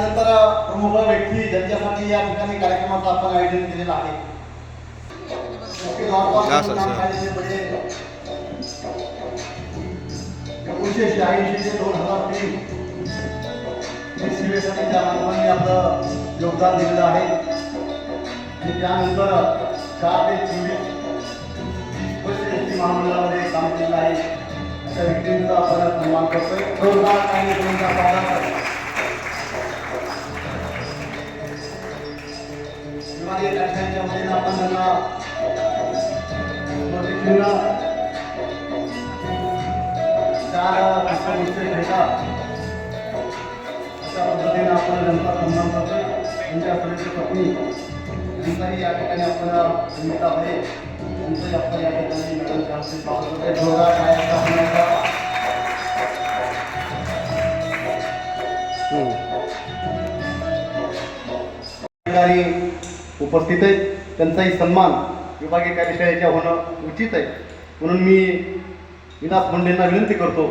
यानंतर प्रमुख व्यक्ती ज्यांच्यासाठी या ठिकाणी कार्यक्रमाचं आपण आयोजन केलेलं आहे. मुख्य द्वारपाल असं, नाम असं. काढलेले बडे एकोणीसशे शहाऐंशी ते दोन हजार तीन. या सेवेसाठी त्या मानवांनी आपलं योगदान दिलेलं आहे. आणि त्यानंतर चार ते चोवीस महामंडळामध्ये काम केलेलं आहे. अशा व्यक्तींचा आपण सन्मान करतोय. आहे. विभागीय कार्यशाळेच्या वतीनं आपण त्यांना स्मृतिचिन्ह चार पुष्पगुच्छ भेटा अशा पद्धतीने आपण त्यांचा सन्मान करतोय. त्यांच्या पत्नी यांचाही या ठिकाणी आपण सुनीता भरे यांचंही आपण या ठिकाणी जोरदार टाळ्यांचा होण्याचा अधिकारी उपस्थित आहेत त्यांचाही सन्मान विभागीय कार्यशाळेच्या होणं उचित आहे. म्हणून मी विनास मुंडेंना विनंती करतो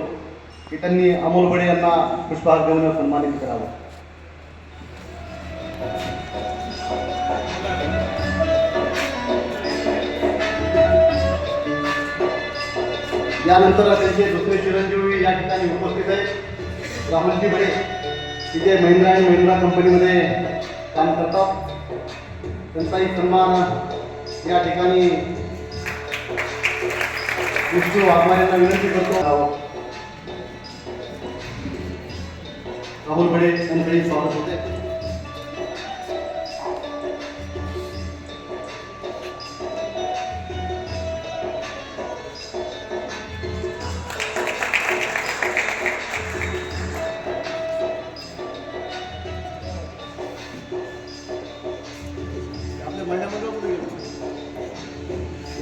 की त्यांनी अमोल बडे यांना पुष्पहार देऊन सन्मानित करावं. यानंतर त्यांचे दुसरे चिरंजीवी या ठिकाणी उपस्थित आहेत. राहुलजी बडे की जे महिंद्रा आणि महिंद्रा कंपनीमध्ये काम करतात. त्यांचाही सन्मान या ठिकाणी विष्णू वाघमारेंना विनंती करतो. राहुल बडे यांचंही स्वागत होते.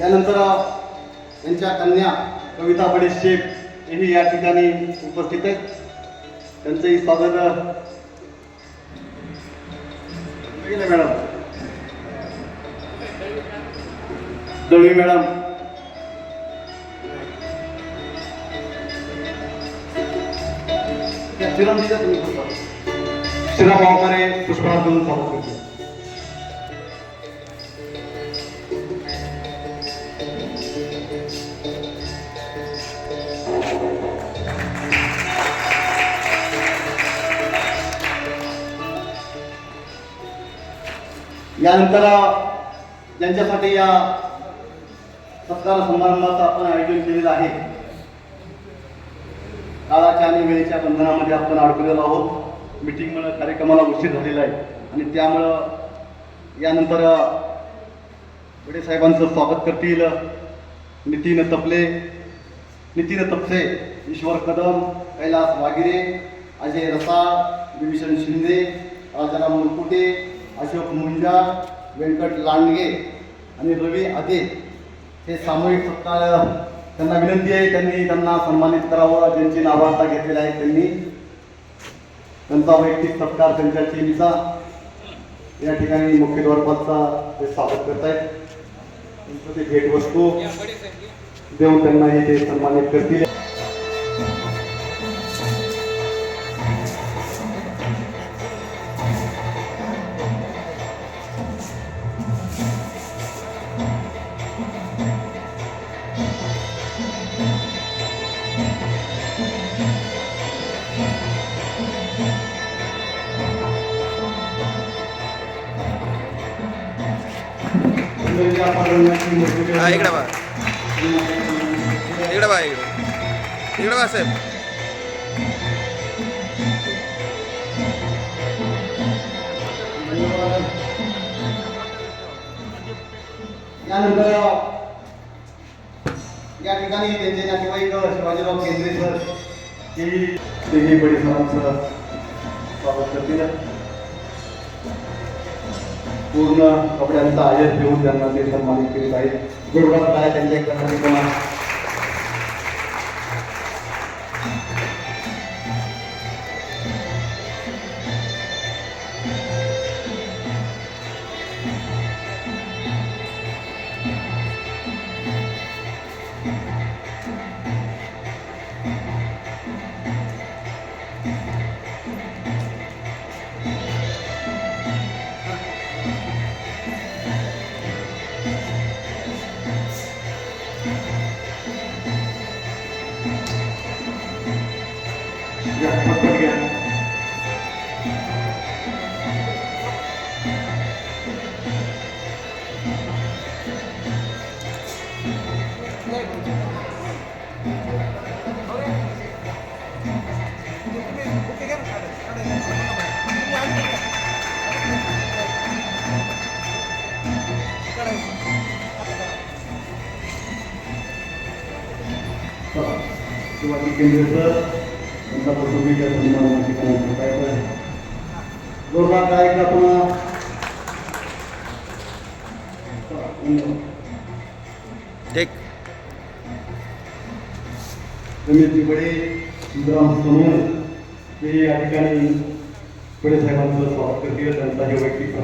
त्यानंतर त्यांच्या कन्या कविता बडे शेख हेही या ठिकाणी उपस्थित आहेत त्यांचंही स्वागत मॅडम दळवी मॅडम त्या श्रीराम वावकरे पुष्पहार देऊन यानंतर ज्यांच्यासाठी या सत्कार समारंभाचं आपण आयोजन केलेलं आहे काळाच्या आणि वेळेच्या बंधनामध्ये आपण अडकलेलो आहोत. मिटिंगमुळे कार्यक्रमाला उशीर झालेला आहे आणि त्यामुळं यानंतर वडे साहेबांचं स्वागत करतील नितीन तपले नितीन तपसे ईश्वर कदम कैलास वागिरे अजय रसाळ विभीषण शिंदे राजाराम मुलकुटे अशोक मुंजा व्यंकट लांडगे आणि रवी आदे हे सामूहिक सत्कार त्यांना विनंती आहे त्यांनी त्यांना सन्मानित करावं ज्यांची नावं आता घेतलेली आहेत त्यांनी. त्यांचा वैयक्तिक सत्कार त्यांच्या टीमचा या ठिकाणी मुख्य द्वारपालचा ते स्वागत करत आहेत त्यांचं ते भेटवस्तू देऊन त्यांनाही ते सन्मानित करतील. हा इकडे बा इकडे बा इकडे. इकडे बा साहेब. यानंतर या ठिकाणी त्यांचे नातेवाईक शिवाजीराव केंद्रे सर हेही तेही बडी सरांचं स्वागत करतील. पूर्ण कपड्यांचा आयत घेऊन त्यांना ते सन्मानित केले आहे गुरुवार काय त्यांच्या शिवाजी केंद्रे सर त्यांचा कुटुंबीच्या सन्मानाची कामं काय आहे जोरदार काय? का पुन्हा चला, धन्यवाद. टेक रमेशजी बडे सुंदराम सोनवणे हे या ठिकाणी बडे साहेबांचं स्वागत करतील. त्यांचा हे वैयक्तिक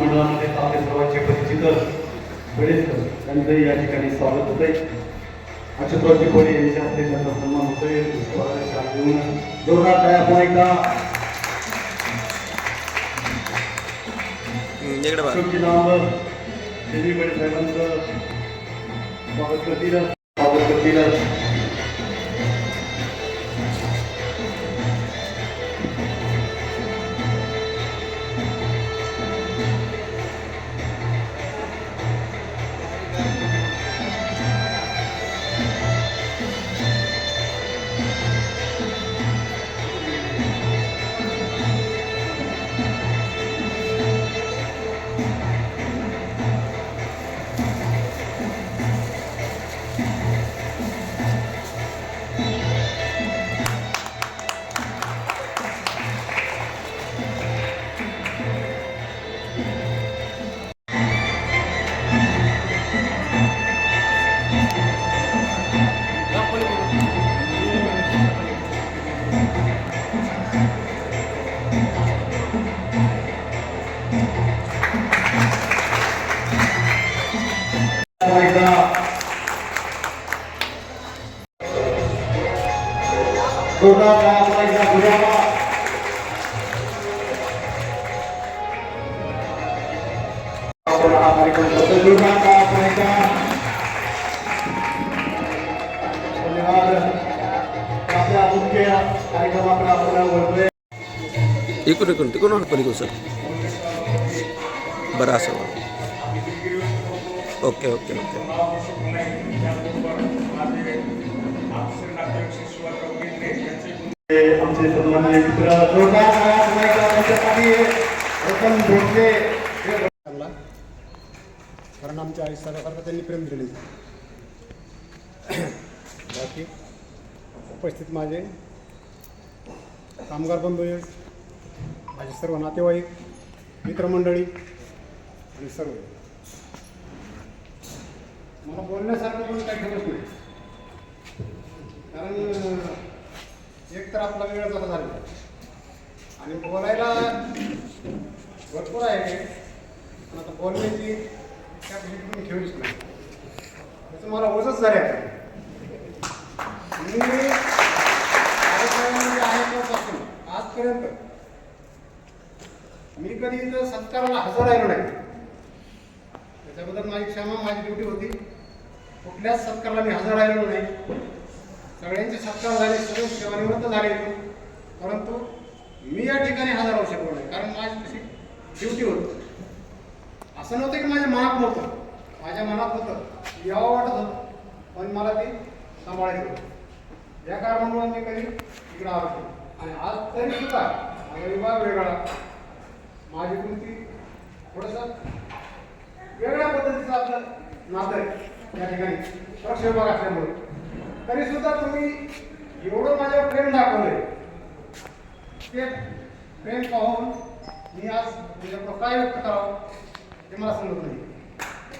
महामंडळामध्ये आपले सर्वांचे परिचित बरेच त्यांचंही या ठिकाणी स्वागत होत आहे अच्युतरावजी कोळे यांच्या हस्ते त्यांचा सन्मान होतोय. देऊन जोरदार काय आपण एकदा. हम्म, इकडे बघा. अशोकजी नाव देवी बडे साहेबांचं स्वागत करतील. स्वागत करतील. एकदा जोरदार काय आपण एकदा घुरावा आपण ओके ओके ओके. आमचे सन्माननीय मित्र जोरदार रतन भोसले हे कारण आमच्या आयुष्यासारखं त्यांनी प्रेम दिले. बाकी उपस्थित माझे कामगार बंधू माझे सर्व नातेवाईक मित्रमंडळी आणि सर्व. मला बोलण्यासारखं पण काही ठरत नाही. कारण एक तर आपला वेळ झाला झाला आणि बोलायला भरपूर आहे पण आता बोलण्याची कॅपॅसिटी तुम्ही ठेवलीच नाही. त्याचं मला ओझच झाले आता. मी कार्यक्रमामध्ये आहे आजपर्यंत. मी कधी इथं सत्काराला हजर राहिलो नाही. त्याच्याबद्दल माझी क्षमा माझी ड्युटी होती. कुठल्याच सत्काराला मी हजर राहिलो नाही. सगळ्यांचे सत्कार झाले सगळे सेवानिवृत्त झाले. परंतु मी या ठिकाणी हजर राहू शकलो नाही कारण माझी तशी ड्युटी होती. असं नव्हतं की माझ्या मनात नव्हतं. माझ्या मनात होतं यावं वाटत होतं पण मला ती सांभाळायचं होती. या कारणामुळे मी कधी इकडं आलो आणि आज तरी सुद्धा माझा विभाग वेगळा. माझी कृती थोडंसं वेगळ्या पद्धतीचं आपलं नातं आहे. या ठिकाणी. प्रक्षेपक असल्यामुळे. तरी सुद्धा तुम्ही एवढं माझ्या प्रेम दाखवलंय. ते प्रेम पाहून मी आज तुझ्याकडं काय व्यक्त करावं ते मला समजत नाही.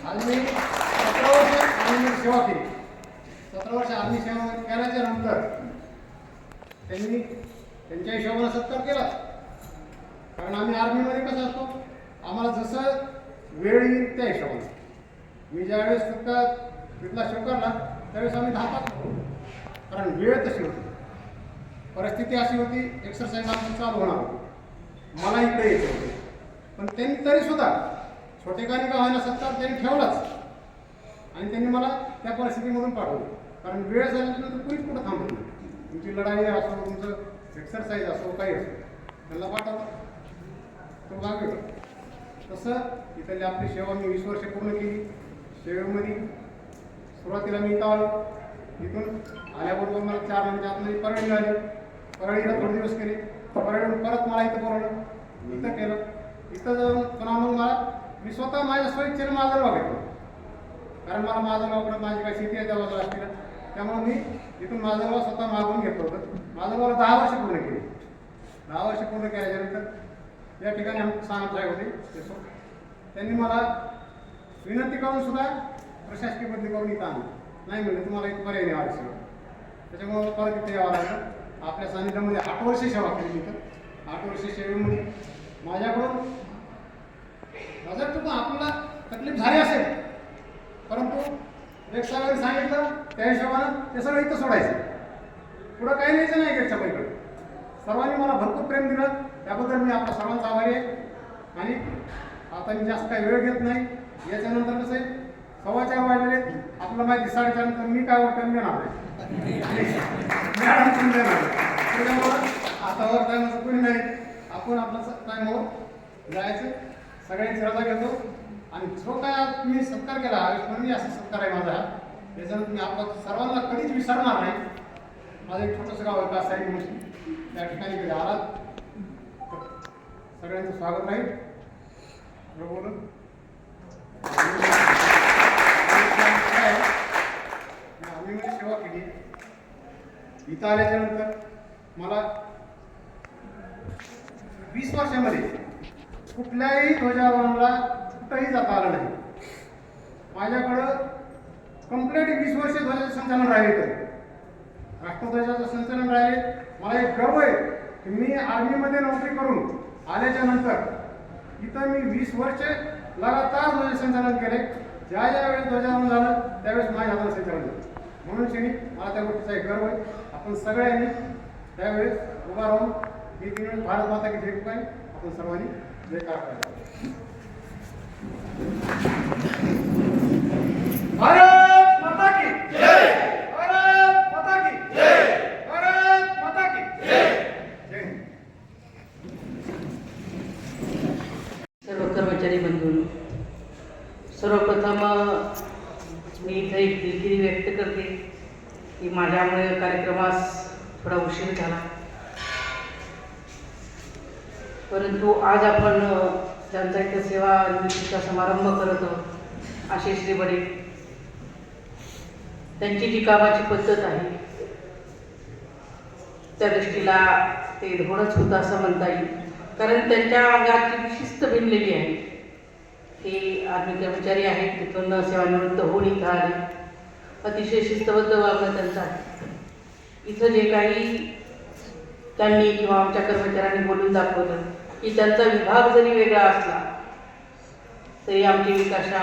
आज मी सतरा वर्ष आर्मी सेवा केली. सतरा वर्ष आर्मी सेवा केल्याच्यानंतर त्यांनी त्यांच्या हिशोबाने सत्कार केला. कारण आम्ही आर्मीमध्ये कसं असतो? आम्हाला जसं वेळ येईल त्या हिशोबाने. मी ज्यावेळेस फक्त तिथला स्वीकारला त्यावेळेस आम्ही धावतात. कारण वेळ तशी होती. परिस्थिती अशी होती एक्सरसाइज आमची चालू होणार होती. मला इकडे यायचं होते. पण त्यांनी तरी सुद्धा छोटेखानी का व्हायला सत्ता त्यांनी ठेवलाच. आणि त्यांनी मला त्या परिस्थितीमधून पाठवलं. कारण वेळ झाल्यानंतर कुणीच कुठं थांबत नाही. तुमची लढाई असो तुमचं एक्सरसाइज असो काही असो त्यांना पाठवलं. तो भाग तसं इथली आपली सेवा मी वीस वर्ष पूर्ण केली. शेळमध्ये सुरुवातीला मी इथं आलो. इथून आल्याबरोबर मला चार महिन्याच्या आतमध्ये परळी मिळाली. परळीला थोडे दिवस केले परळीहून परत मला इथं बोलवलं. इथं केलं. इथं जाऊन पुन्हा मग मला मी स्वतः माझ्या स्वेच्छेने माझं गाव घेतलं कारण मला माझं गावकडे माझी काही शेती आहे त्या असतील त्यामुळे मी इथून माझं गाव स्वतः मागून घेतलं होतं. माझं गाव दहा वर्ष पूर्ण केली. दहा वर्ष पूर्ण केल्याच्यानंतर या ठिकाणी आमचे सांगत राहिले होते सो- त्यांनी मला विनंती करून सुद्धा प्रशासकीय बदली करून इथं आणलं नाही म्हणलं तुम्हाला एक पर्याय नाही आवश्यक. त्याच्यामुळं परत इथे यावं लागलं. आपल्या सानिध्यामध्ये आठ वर्ष सेवा केली इथं. आठ वर्ष सेवेमध्ये माझ्याकडून हजार आपल्याला तकलीफ झाली असेल परंतु एक साहेबांनी सांगितलं त्या हिशोबानं ते सगळं इथं सोडायचं. पुढं काही न्यायचं नाही गेटच्या पलीकडे. सर्वांनी मला भरपूर प्रेम दिलं. त्याबद्दल मी आपल्या सर्वांचा आभारी आहे. आणि आता मी जास्त काही वेळ घेत नाही. याच्यानंतर कसं आहे सव्वा चार वाजले आहेत. आपल्याला माहिती साडेचार मी काय वर टाइम देणार नाही मॅडम पण देणार त्याच्यामुळं आता वर टायमाचं कोणी नाही. आपण आपलं टायमावर जायचं. सगळ्यांची रजा घेतो. आणि जो काय तुम्ही मी सत्कार केला आयुष्यभर असा सत्कार आहे माझा. त्याच्यानंतर मी आपला सर्वांना कधीच विसरणार नाही. माझं एक छोटंसं गाव आहे कासाई म्हणून. त्या ठिकाणी कधी आलात. सगळ्यांचं स्वागत राहील बरोबर बोलून सेवा केली इथं आल्याच्यानंतर मला वीस वर्षामध्ये कुठल्याही ध्वजारोहणाला कुठंही जाता आलं नाही. माझ्याकडं कंप्लीट वीस वर्ष ध्वजाचं संचालन राहिले तर राष्ट्रध्वजाचं संचालन राहिले. मला एक गर्व आहे की मी आर्मीमध्ये नोकरी करून आल्याच्यानंतर इथं मी वीस वर्ष लगातार ध्वज संचालन केले. ज्या ज्या वेळेस ध्वजारोहण झालं त्यावेळेस माझ्या हाताला संचालन झालं. म्हणून शेणी मला त्या गोष्टीचा एक गर्व आहे. आपण सगळ्यांनी त्यावेळेस उभा राहून ही तीन वेळेस भारत माता की जय काय आपण सर्वांनी जयकार करायचा भारत माता की जय! भारत माता की जय! भारत माता की जय! जय सर्व कर्मचारी बंधूंनो सर्वप्रथम मी इथं एक दिलगिरी व्यक्त करते की माझ्यामुळे कार्यक्रमास थोडा उशीर झाला. परंतु आज आपण त्यांचा इथं सेवा निवृत्तीचा समारंभ करत आहोत आशिष बडे त्यांची जी कामाची पद्धत आहे त्या दृष्टीला ते धोरणच होतं असं म्हणता येईल. कारण त्यांच्या अंगात शिस्त भिनलेली आहे ते आर्मी कर्मचारी आहेत तिथून सेवानिवृत्त होऊन इथं आले. अतिशय शिस्तबद्ध वागणं त्यांचा इथं जे काही त्यांनी किंवा आमच्या कर्मचाऱ्यांनी बोलून दाखवलं की त्यांचा विभाग जरी वेगळा असला तरी आमचे विकाशा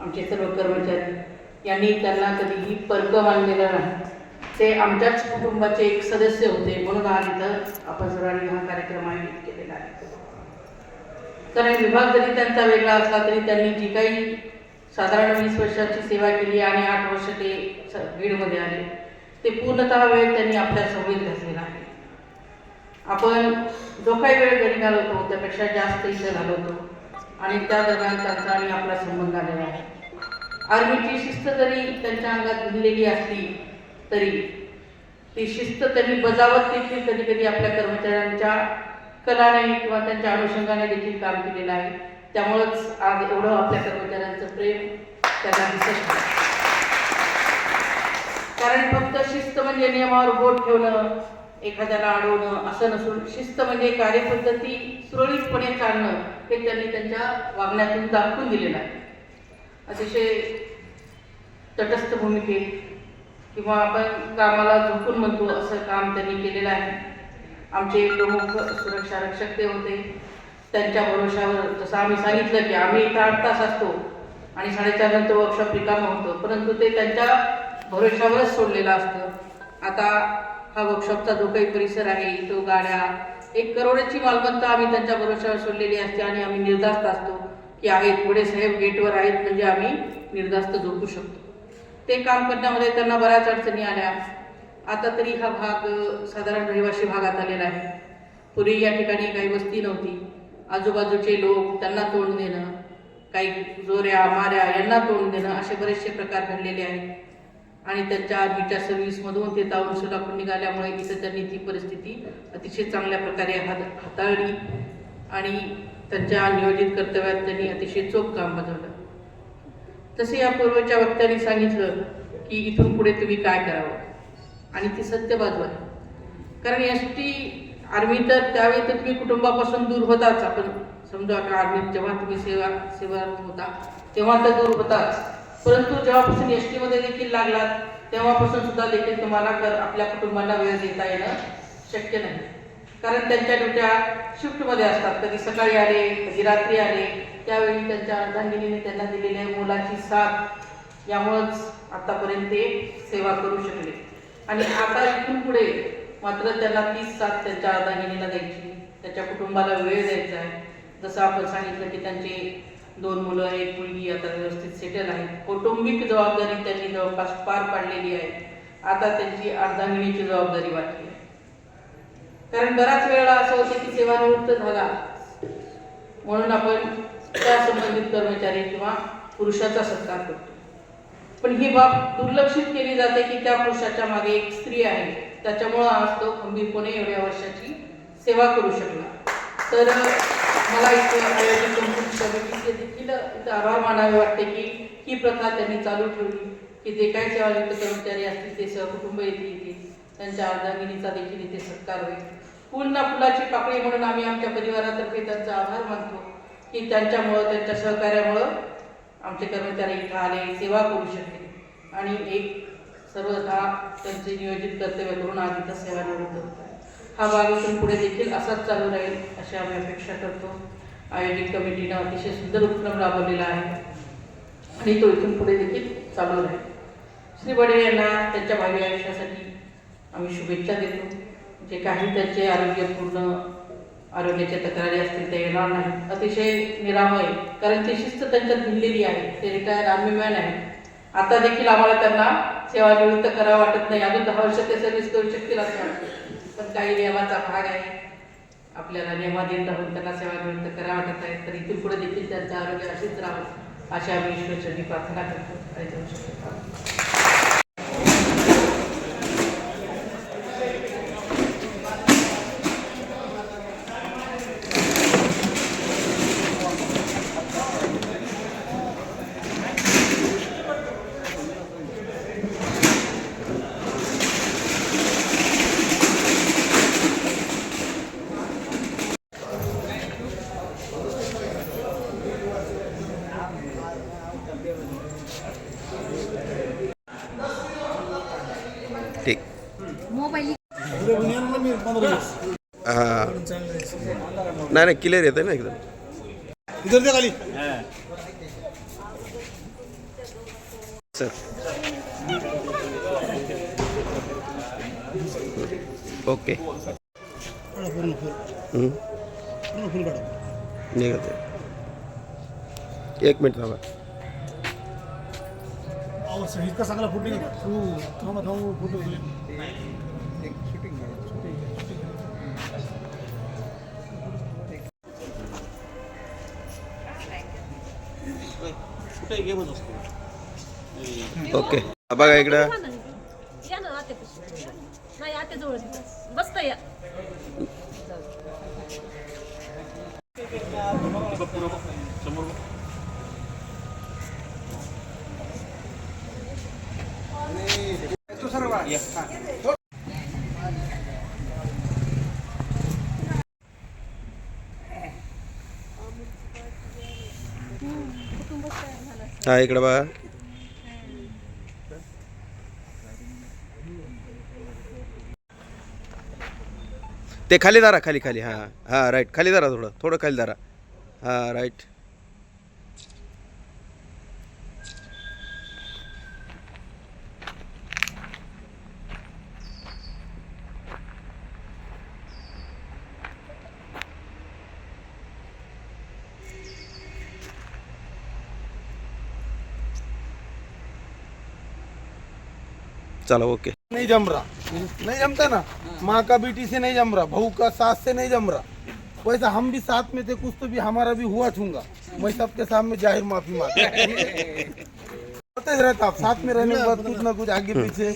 आमचे सर्व कर्मचारी यांनी त्यांना कधीही पर्क मानलेला नाही. ते आमच्याच कुटुंबाचे एक सदस्य होते म्हणून आज इथं आपण सर्वांनी हा कार्यक्रम आयोजित केलेला आहे. कारण विभाग जरी त्यांचा वेगळा असला तरी त्यांनी जी काही साधारण वीस वर्षाची सेवा केली आणि आठ वर्ष ते स- बीडमध्ये आले ते पूर्णतः वेळ त्यांनी आपल्या सवयीत घातलेला आहे. आपण जो काही वेळ घरी घालवतो त्यापेक्षा जास्त इथे घालवतो आणि त्या दरम्यान त्यांचा आणि आपला संबंध आलेला आहे. आर्मीची शिस्त जरी त्यांच्या अंगात भिनलेली असली तरी ती शिस्त त्यांनी बजावत देखील कधी कधी आपल्या कर्मचाऱ्यांच्या कलाने किंवा त्यांच्या अनुषंगाने देखील काम केलेलं आहे. त्यामुळंच आज एवढं आपल्या कर्मचाऱ्यांचं प्रेम त्यांना दिसत कारण फक्त शिस्त म्हणजे नियमावर बोट ठेवणं एखाद्याला अडवणं असं नसून शिस्त म्हणजे कार्यपद्धती सुरळीतपणे चालणं हे त्यांनी त्यांच्या वागण्यातून दाखवून दिलेलं आहे. अतिशय तटस्थ भूमिकेत किंवा आपण कामाला झोकून म्हणतो असं काम त्यांनी केलेलं आहे. आमचे प्रमुख सुरक्षा रक्षक ते होते. त्यांच्या भरोशावर जसं आम्ही सांगितलं की आम्ही इथं आठ तास असतो आणि साडेचार नंतर वर्कशॉप रिकामा होतो. परंतु ते त्यांच्या भरोशावरच सोडलेलं असतं. आता हा वर्कशॉपचा जो काही परिसर आहे तो गाड्या एक करोडची मालमत्ता आम्ही त्यांच्या भरोशावर सोडलेली असते आणि आम्ही निर्धास्त असतो की आहेत पुढे साहेब गेटवर आहेत म्हणजे आम्ही निर्धास्त झोपू शकतो. ते काम करण्यामध्ये त्यांना बऱ्याच अडचणी आल्या. आता तरी हा भाग साधारण रहिवासी भागात आलेला आहे. पूर्वी या ठिकाणी काही वस्ती नव्हती. आजूबाजूचे लोक त्यांना तोंड देणं काही जोऱ्या माऱ्या यांना तोंड देणं असे बरेचसे प्रकार घडलेले आहेत. आणि त्यांच्या आर्मीच्या सर्व्हिसमधून ते तावून सोलापूर निघाल्यामुळे तिथं त्यांनी ती परिस्थिती अतिशय चांगल्या प्रकारे हात हाताळली. आणि त्यांच्या नियोजित कर्तव्यात त्यांनी अतिशय चोख काम बजावलं. तसे या पूर्वच्या वक्त्यांनी सांगितलं की इथून पुढे तुम्ही काय करावं? आणि ती सत्य बाजू आहे. कारण एस टी आर्मी तर त्यावेळी तर तुम्ही कुटुंबापासून दूर होताच. आपण समजा का आर्मीत जेव्हा तुम्ही सेवा सेवा होता तेव्हा तर दूर होताच. परंतु जेव्हापासून एस टीमध्ये देखील लागलात तेव्हापासून सुद्धा देखील तुम्हाला कर आपल्या कुटुंबाला वेळ देता येणं शक्य नाही. कारण त्यांच्या ड्युट्या शिफ्टमध्ये असतात. कधी सकाळी आले कधी रात्री आले. त्यावेळी त्यांच्या अर्धांगिनीने त्यांना दिलेल्या मुलाची साथ यामुळंच आतापर्यंत ते सेवा करू शकले. आणि आता इथून पुढे मात्र त्याला तीस साथ त्यांच्या अर्धांगिनीला द्यायची. त्याच्या कुटुंबाला वेळ द्यायचा आहे. जसं आपण सांगितलं की त्यांचे दोन मुलं एक मुलगी आता व्यवस्थित सेटल आहेत कौटुंबिक जबाबदारी त्यांनी जवळपास पार पाडलेली आहे. आता त्यांची अर्धांगिणीची जबाबदारी वाटली आहे. कारण बराच वेळा असं होते की सेवानिवृत्त झाला. म्हणून आपण त्या संबंधित कर्मचारी किंवा पुरुषाचा सत्कार करतो. पण ही बाब दुर्लक्षित केली जाते की त्या पुरुषाच्या मागे एक स्त्री आहे. त्याच्यामुळं आज तो खंबीरपणे एवढ्या वर्षाची सेवा करू शकला. तर मला इथे आयोजित समितीचे देखील इथं आभार मानावे वाटते की ही प्रथा त्यांनी चालू ठेवली की जे काही सेवायुक्त कर्मचारी असतील ते सहकुटुंब येतील त्यांच्या अर्धांगिनीचा देखील इथे सत्कार होईल. फुल ना फुलाची पाकळी म्हणून आम्ही आमच्या परिवारातर्फे त्यांचा आभार मानतो की त्यांच्यामुळं त्यांच्या सहकार्यामुळं आमचे कर्मचारी इथं आले सेवा करू शकले. आणि एक सर्वथा त्यांचे नियोजित कर्तव्य करून आज इथं सेवानिवृत्त होत आहे. हा भाग इथून पुढे देखील असाच चालू राहील अशी आम्ही अपेक्षा करतो. आयोजित कमिटीनं अतिशय सुंदर उपक्रम राबवलेला आहे. आणि तो इथून पुढे देखील चालू राहील. श्री बडे यांना त्यांच्या भावी आयुष्यासाठी आम्ही शुभेच्छा देतो. जे काही त्यांचे आरोग्यपूर्ण आरोग्याच्या तक्रारी असतील ते येणार नाही अतिशय निरामय कारण ती शिस्त त्यांच्यात भिनलेली आहे. ते रिटायर आर्मीमॅन आहे आता देखील आम्हाला त्यांना सेवानिवृत्त करावं वाटत नाही. अजून दहा वर्ष ते सर्व्हिस करू शकतील असं वाटतं. पण काही नियमाचा भाग आहे. आपल्याला नियमाधीन राहून त्यांना सेवानिवृत्त करावं वाटत आहे. तर इथून पुढे देखील त्यांचं आरोग्य अशीच राहावं अशी आम्ही ईश्वरचरणी प्रार्थना करतो. आणि जाऊ शकतो. नाही नाही क्लिअर येतं ना एकदम. इधर दे खाली. सर. ओके. निघत एक मिनिट थांबा. इतका चांगला फोटो घेतला ओके थांबा थांबा ओके. बघा इकडं या ना आत्यापाशी नाही आत्याजवळ बसता या हा इकडे बघा. ते खाली धरा खाली खाली. हां हां राईट खाली धरा थोडं. थोडं खाली धरा. हां राईट चला ओके नहीं जम रहा। नहीं जमता ना? माँ का बेटी से नहीं जम रहा बहू का सास से नहीं जम रहा। वैसा हम भी साथ में थे कुछ तो भी हमारा भी हुआ छूँगा। मैं सबके सामने ज़ाहिर माफ़ी मांगते रहता आप साथ में रहने के बाद कुछ ना कुछ आगे पीछे।